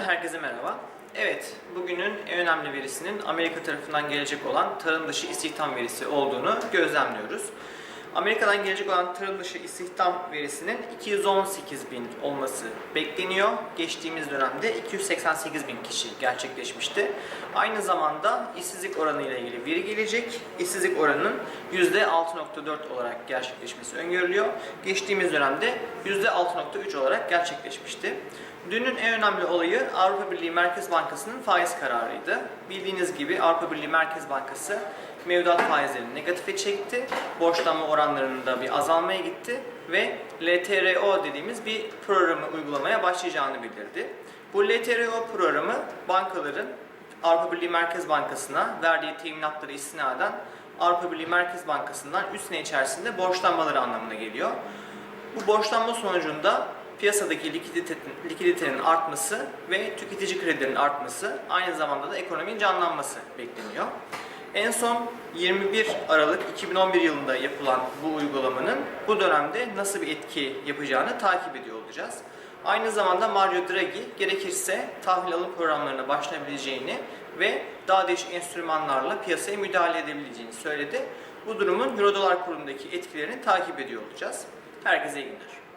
herkese merhaba. Evet, bugünün en önemli verisinin Amerika tarafından gelecek olan tarım dışı istihdam verisi olduğunu gözlemliyoruz. Amerika'dan gelecek olan tarım dışı istihdam verisinin 218 bin olması bekleniyor. Geçtiğimiz dönemde 288 bin kişi gerçekleşmişti. Aynı zamanda işsizlik oranı ile ilgili veri gelecek. İşsizlik oranının %6.4 olarak gerçekleşmesi öngörülüyor. Geçtiğimiz dönemde %6.3 olarak gerçekleşmişti. Dünün en önemli olayı Avrupa Birliği Merkez Bankası'nın faiz kararıydı. Bildiğiniz gibi Avrupa Birliği Merkez Bankası mevduat faizlerini negatife çekti. Borçlanma oranlarında bir azalmaya gitti ve LTRO dediğimiz bir programı uygulamaya başlayacağını bildirdi. Bu LTRO programı bankaların Avrupa Birliği Merkez Bankası'na verdiği teminatları istinaden Avrupa Birliği Merkez Bankası'ndan 3 sene içerisinde borçlanmaları anlamına geliyor. Bu borçlanma sonucunda piyasadaki likiditenin, likiditenin artması ve tüketici kredilerin artması aynı zamanda da ekonominin canlanması bekleniyor. En son 21 Aralık 2011 yılında yapılan bu uygulamanın bu dönemde nasıl bir etki yapacağını takip ediyor olacağız. Aynı zamanda Mario Draghi gerekirse tahvil alım programlarına başlayabileceğini ve daha değişik enstrümanlarla piyasaya müdahale edebileceğini söyledi. Bu durumun Euro dolar kurundaki etkilerini takip ediyor olacağız. Herkese iyi günler.